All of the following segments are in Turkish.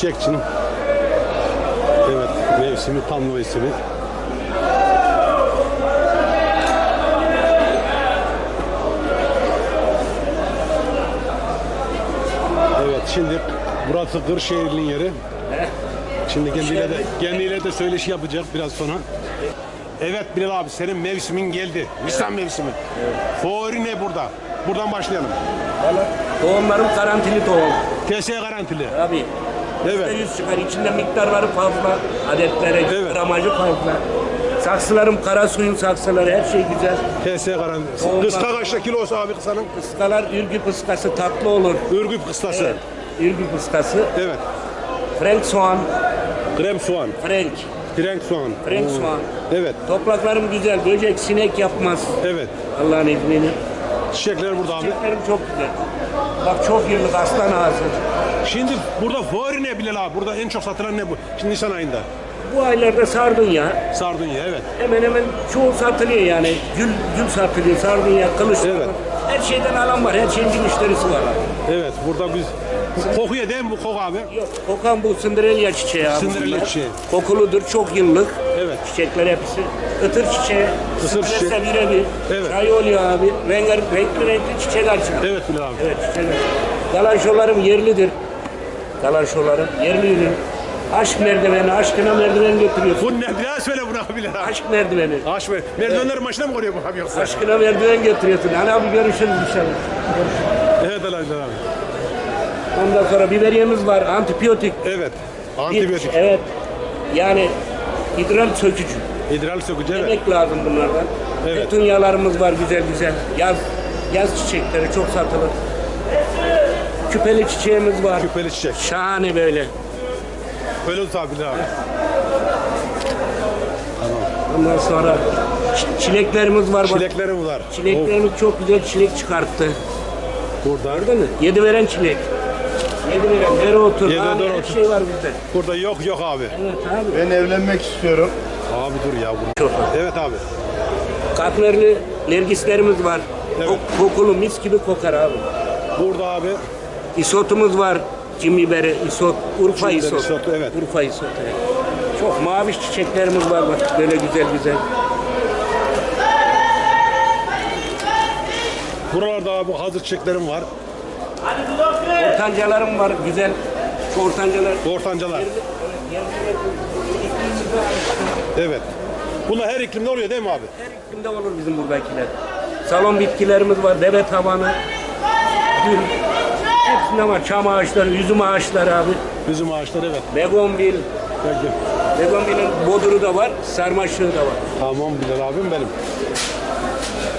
Çiçekçinin. Evet mevsimi tam mevsimi. Evet şimdi burası Kırşehir'in yeri. Şimdi kendiyle de, kendiyle de söyleşi yapacak biraz sonra. Evet Bilal abi senin mevsimin geldi. Nisan mevsimi. Favori ne burada? Buradan başlayalım. Tohumlarım garantili tohum. TS garantili. Abi. Evet. %100 çıkar. İçinde miktarları fazla. Adetleri, Evet. gramajı fazla. Saksılarım kara suyun saksıları her şey güzel. TS garantisi. Olmaz. Kıska kaçta kilosu abi kısanın? Fıskalar ürgü fıskası tatlı olur. Ürgüp kıstası. Evet. Ürgü fıskası. Evet. Frank soğan. Krem soğan. Frank. Frenk soğan. Frank Oo. soğan. Evet. Topraklarım güzel. Böcek, sinek yapmaz. Evet. Allah'ın izniyle. Çiçekler burada abi. Çiçeklerim çok güzel. Bak çok yıllık aslan ağzı. Şimdi burada favori ne Bilal abi? Burada en çok satılan ne bu? Şimdi Nisan ayında. Bu aylarda sardunya. Sardunya evet. Hemen hemen çoğu satılıyor yani. Gül, gül satılıyor, sardunya, kılıç. Evet. Her şeyden alan var. Her şeyin bir müşterisi var abi. Evet burada biz bu kokuya değil mi bu koku abi? Yok, kokan bu Cinderella çiçeği abi. Cinderella bunlar. çiçeği. Kokuludur, çok yıllık. Evet. Çiçekler hepsi. Itır çiçeği. Isır çiçeği. birebir. Evet. Çay oluyor abi. Renkli renkli, renkli çiçek açıyor. Evet Bilal abi. Evet çiçekler. Galanşolarım yerlidir. Galanşolarım yerli ürün. Aşk merdiveni, aşkına merdiven götürüyorsun. Bu ne? Bir daha söyle bunu Bilal abi. Aşk merdiveni. Aş mı? Merdivenlerin başına mı koruyor bu abi yoksa? Aşkına merdiven götürüyorsun. Hani abi görüşürüz inşallah. Evet Bilal abi. Ondan sonra biberiyemiz var, antibiyotik. Evet. Antibiyotik. Evet. Yani idrar sökücü. İdrar sökücü evet. Yemek lazım bunlardan. Evet. Petunyalarımız var güzel güzel. Yaz yaz çiçekleri çok satılır. Küpeli çiçeğimiz var. Küpeli çiçek. Şahane böyle. Böyle tut abi abi. Ondan sonra ç- çileklerimiz var. bak. Çileklerim var. Çileklerimiz çok güzel çilek çıkarttı. Burada. Gördün mü? Yedi veren çilek. Yedi veren, dereotu, Yedi nane, her dereotu. şey var bizde. Burada yok yok abi. Evet abi. Ben evlenmek istiyorum. Abi dur ya. bunu- Çok. Evet abi. Katmerli nergislerimiz var. Evet. Kok- kokulu mis gibi kokar abi. Burada abi İsotumuz var. Cim biberi, isot, Urfa Cim biberi, isot. isot, evet. Urfa isot. evet. Çok mavi çiçeklerimiz var bak böyle güzel güzel. buralarda abi hazır çiçeklerim var. Ortancalarım var güzel. Şu ortancalar. Ortancalar. Evet. Bunlar her iklimde oluyor değil mi abi? Her iklimde olur bizim buradakiler. Salon bitkilerimiz var. Deve tabanı, gül. Hepsinde var. Çam ağaçları, üzüm ağaçları abi. Bizim ağaçlar evet. Begonvil. Peki. Begonvil'in boduru da var. Sarmaşığı da var. Tamam Bilal abim benim.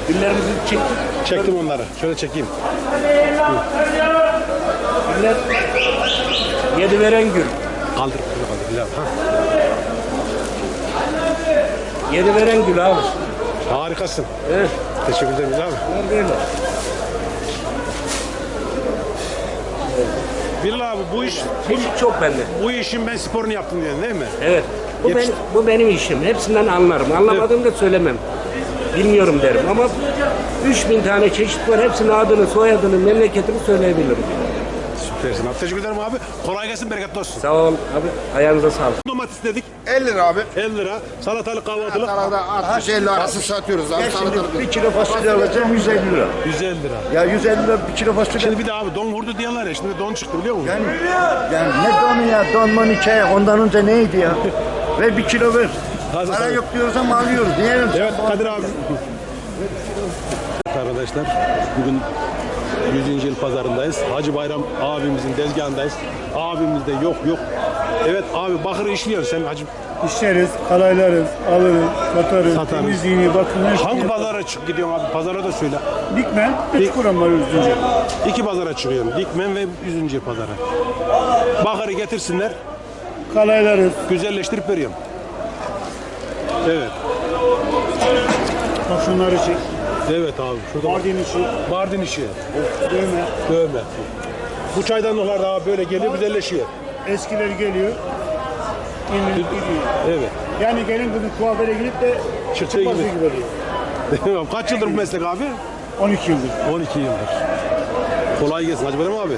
Güllerimizi çektik. Çektim onları. Şöyle çekeyim. Güller yedi veren gül. Kaldır. Kaldır Bilal. Ha. Yedi veren gül abi. Harikasın. He. Teşekkür ederim abi. Bunlar böyle. Bilal abi bu iş Çeşit çok bende. bu işin ben sporunu yaptım diyorsun değil mi? Evet. Bu, Yetiş- benim, bu benim işim. Hepsinden anlarım. Anlamadığımı da söylemem. Bilmiyorum derim ama 3000 tane çeşit var. Hepsinin adını, soyadını, memleketini söyleyebilirim. Süpersin abi. Teşekkür ederim abi. Kolay gelsin bereketli olsun. Sağ ol abi. Ayağınıza sağlık. Domates dedik 50 lira abi. 50 lira. Salatalık kahvaltılık Arada 60 50 arası satıyoruz abi. Salatalık. Bir kilo fasulye alacağım 150 lira. 150 lira. Ya 150 lira bir kilo fasulye. Şimdi bir de abi don vurdu diyorlar ya. Şimdi don çıktı biliyor musun? Yani, yani ne donu ya donman hikaye ondan önce neydi ya? Ver bir kilo ver. Hazır, Para hazır. yok diyoruz ama alıyoruz. Niye? Evet Kadir abi. Arkadaşlar bugün 100. yıl pazarındayız. Hacı Bayram abimizin tezgahındayız. Abimiz de yok yok. Evet abi bakır işliyor sen hacı. İşleriz, kalaylarız, alırız, satarız, Satarız. temizliğini, bakımını Hangi pazara çık gidiyorsun abi? Pazara da söyle. Dikmen, üç kuram var üzünce. İki pazara çıkıyorum. Dikmen ve 100. yıl pazara. Bakırı getirsinler. Kalaylarız, Güzelleştirip veriyorum. Evet. bak şunları çek. Evet abi. Şurada bak. Mardin işi, Mardin işi. dövme. Dövme. Bu çaydanlıklar daha böyle geliyor güzelleşiyor. Eskileri geliyor. Gidiyor. Evet. Yani gelin bugün kuaföre gidip de Çıktığı gibi. gibi oluyor. Kaç yıldır bu meslek abi? 12 yıldır. 12 yıldır. Kolay gelsin Hacı Bayram abi.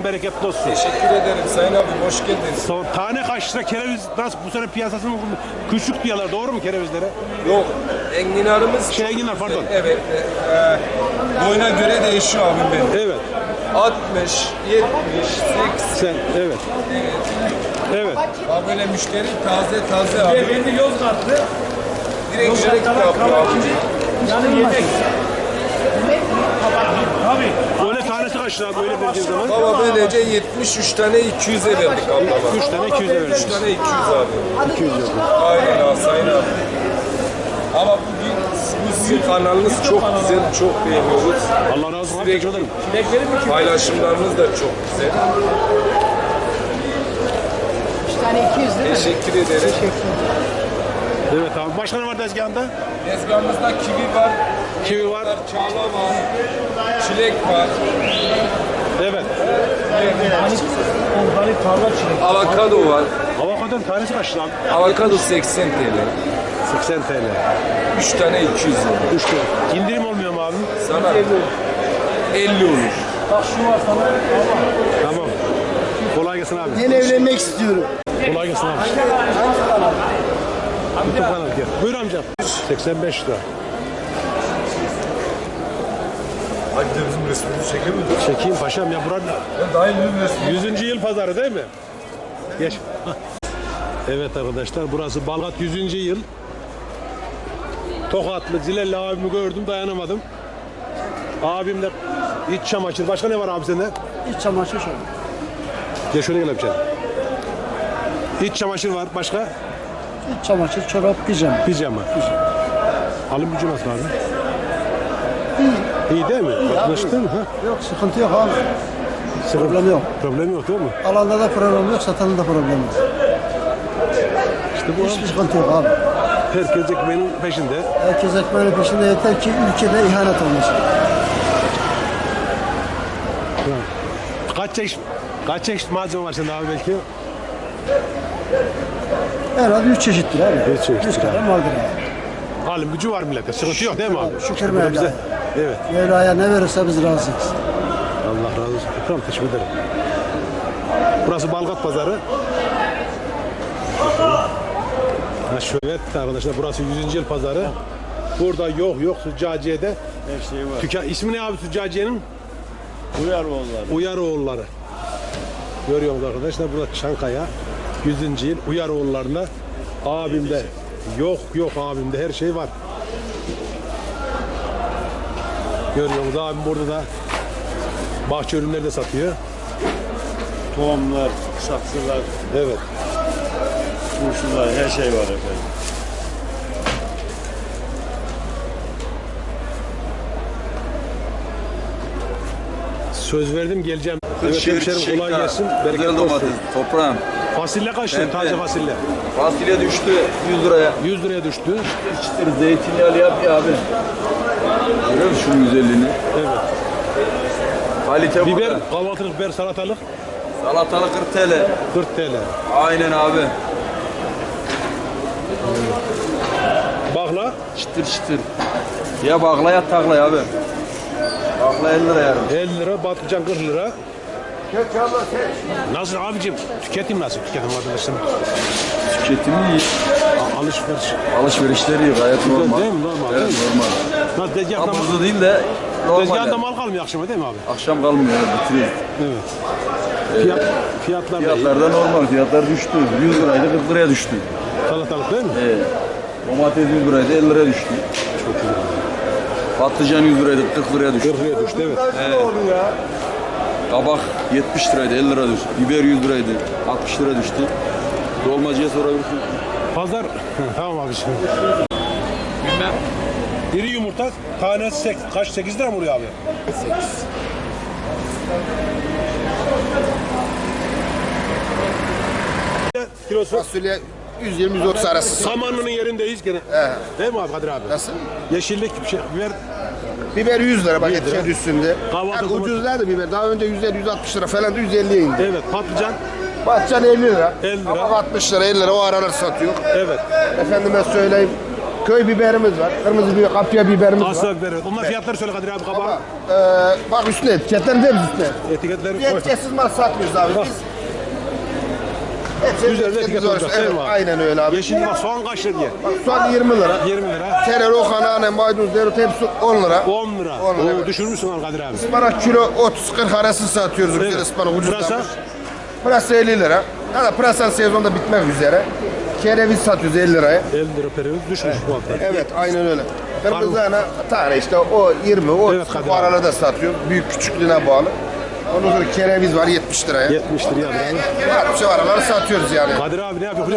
Olsun, bereketli olsun. Teşekkür ederim Sayın abi, hoş geldiniz. Son tane kaç lira kereviz nasıl bu sene piyasasının küçük diyorlar doğru mu kerevizlere? Yok, enginarımız... Şey enginar pardon. Evet, e, e, boyuna göre değişiyor abim benim. Evet. 60, 70, 80. Sen evet. Evet. Bak böyle müşteri taze taze abi. Beni Yozgatlı. Direkt direkt yapıyor abi. Yani yemek. Tabii. Böyle tanesi kaç lira böyle verdiğin zaman? Baba böylece 73 tane 200'e verdik ablama. 3 tane 200'e 3 veririz. tane 200 abi. 200 yok. Aynen abi Sayın abi. Ama bugün bu sizin kanalınız çok güzel, çok beğeniyoruz. Allah razı olsun. Sürekli Teşekkür ederim. paylaşımlarınız da çok güzel. Bir tane 200 değil mi? Teşekkür ederim. Evet abi. Başka ne var tezgahında? Tezgahımızda kivi var, Kivi var. çağla var, çilek var, Evet. Organik tarla çilek. avokado var. Avokadonun tanesi kaç abi? Avokado 80 TL. 80 TL. 3 tane 200 lira. 3 lira. İndirim olmuyor mu abi? Sana 50 olur. Bak şu var sana. Tamam. Kolay gelsin abi. Yeni evlenmek istiyorum. Kolay gelsin abi. YouTube kanalı gel. Buyur amcam. 85 lira. Hadi de bizim resmimizi çekemedin. Çekeyim paşam ya buranın Ben daha iyi bir resmi. 100. yıl pazarı değil mi? Geç. Evet arkadaşlar burası Balgat 100. yıl. Tokatlı Zilelli abimi gördüm dayanamadım. Abim de iç çamaşır. Başka ne var abi sende? İç çamaşır şöyle. Gel şöyle gel yapacağım. İç çamaşır var. Başka? İç çamaşır, çorap, pijama. Pijama. Alım gücü nasıl abi? İyi değil mi? Anlaştın mı? Ha? Yok sıkıntı yok abi. Sıkıntı- Problem yok. Problem yok değil mi? Alanda da problem yok, satanda da problem yok. İşte bu Hiçbir sıkıntı yok abi. herkes ekmeğinin peşinde. Herkes ekmeğinin peşinde yeter ki ülkede ihanet olmasın. Kaç çeşit kaç çeşit malzeme var sende abi belki? Herhalde üç çeşittir abi. Üç çeşittir Üç kadar vardır abi. Alım gücü var millete. Sıkıntı yok değil mi abi? Şükür Mevla'ya. bize- Evet. Mevla'ya ne verirse biz razıyız. Allah razı olsun. Tamam teşekkür ederim. Burası Balgat Pazarı. Ha şöyle arkadaşlar burası 100. yıl pazarı. Burada yok yok Süccaciye'de. Her şey var. Tüka, ismi ne abi Süccaciye'nin? Uyar oğulları. Uyaroğulları. Görüyoruz arkadaşlar burada Çankaya 100. yıl Uyaroğulları'nda abimde yok yok abimde her şey var. Görüyoruz abim burada da bahçe ürünleri de satıyor. Tohumlar, saksılar, Evet. turşular, her şey var efendim. Söz verdim geleceğim. Evet hemşerim kolay gelsin. Bereketli olsun. Toprağım. Fasulye kaç lira? Evet, Taze fasulye. Fasulye düştü 100 liraya. 100 liraya düştü. İçtir zeytinyağlı yap ya abi. Görüyor musun şunun güzelliğini? Evet. Kalite Biber, burada. kahvaltılık biber, salatalık Salatalık 40 TL. 40 TL. Aynen abi. Bakla Çıtır çıtır. Ya bakla ya takla abi. Bakla 50 lira yarım. 50 lira, patlıcan 40 lira. Nasıl abicim? Tüketim nasıl? Tüketim arkadaşlar. Tüketimi iyi. A- Alışveriş. Alışverişleri iyi gayet normal. değil mi? Normal, Evet değil mi? normal. Nasıl tezgahta, mal, değil de normal. tezgahta yani. mal kalmıyor akşama değil mi abi? Akşam kalmıyor ya bitiriyoruz. Evet. Fiyat, fiyatlar. Fiyatlar da normal. Fiyatlar düştü. 100 liraydı 40 liraya düştü. Salatalık değil mi? Evet. Domates 100 liraydı 50 liraya düştü. Çok iyi. Patlıcan 100 liraydı 40 liraya düştü. 40 liraya düştü evet. Kabak 70 liraydı 50 lira düştü. Biber 100 liraydı 60 lira düştü. Dolmacıya sorabilirsin. Pazar, tamam abiciğim. Bilmem. İri yumurta tanesi sek, kaç 8 lira mı oluyor abi? 8. Kilosu Fasulye 120-130 arası. samanlının yerindeyiz gene. Değil mi abi Kadir abi? Nasıl? Yeşillik bir şey, biber Biber 100 lira bak 100 lira. etiket üstünde. Kahvaltı Yani ucuzlardı biber. Daha önce 150-160 lira falan 150'ye indi. Evet patlıcan Patlıcan 50 lira. 50 lira. Kabak 60 lira 50 lira o aralar satıyor. evet. Efendime söyleyeyim Köy biberimiz var. Kırmızı bir kapya biberimiz var. Asla biberi. Onlar fiyatları söyle Kadir abi kaba. Ee, bak üstüne etiketler de üstüne. Etiketleri koy. etiketsiz mal satmıyoruz abi biz. Hepsi Üzerinde etiket olacak, değil Evet, mi abi? aynen öyle abi. Yeşil bak soğan kaç lira diye? Bak, soğan 20 lira. 20 lira. Tere, rokan, nane, maydanoz, dereot hepsi 10 lira. 10 lira. 10 lira, Oo, evet. düşürmüşsün abi Kadir abi. Ispanak kilo 30-40 arası satıyoruz. Evet. Güzel ıspanak ucuzlamış. Pırasa? Pırasa 50 lira. Ya da pırasan sezonda bitmek üzere. Kereviz satıyoruz 50 liraya. 50 lira periyoz düşmüş bu hafta. Evet aynen öyle. Kırmızı ana tane işte o 20 o Evet, aralarda satıyor. Büyük küçüklüğüne bağlı. Ondan sonra kereviz var 70 liraya. 70 liraya abi. Var bir şey var araları satıyoruz yani. Kadir abi ne yapıyor biliyor musun?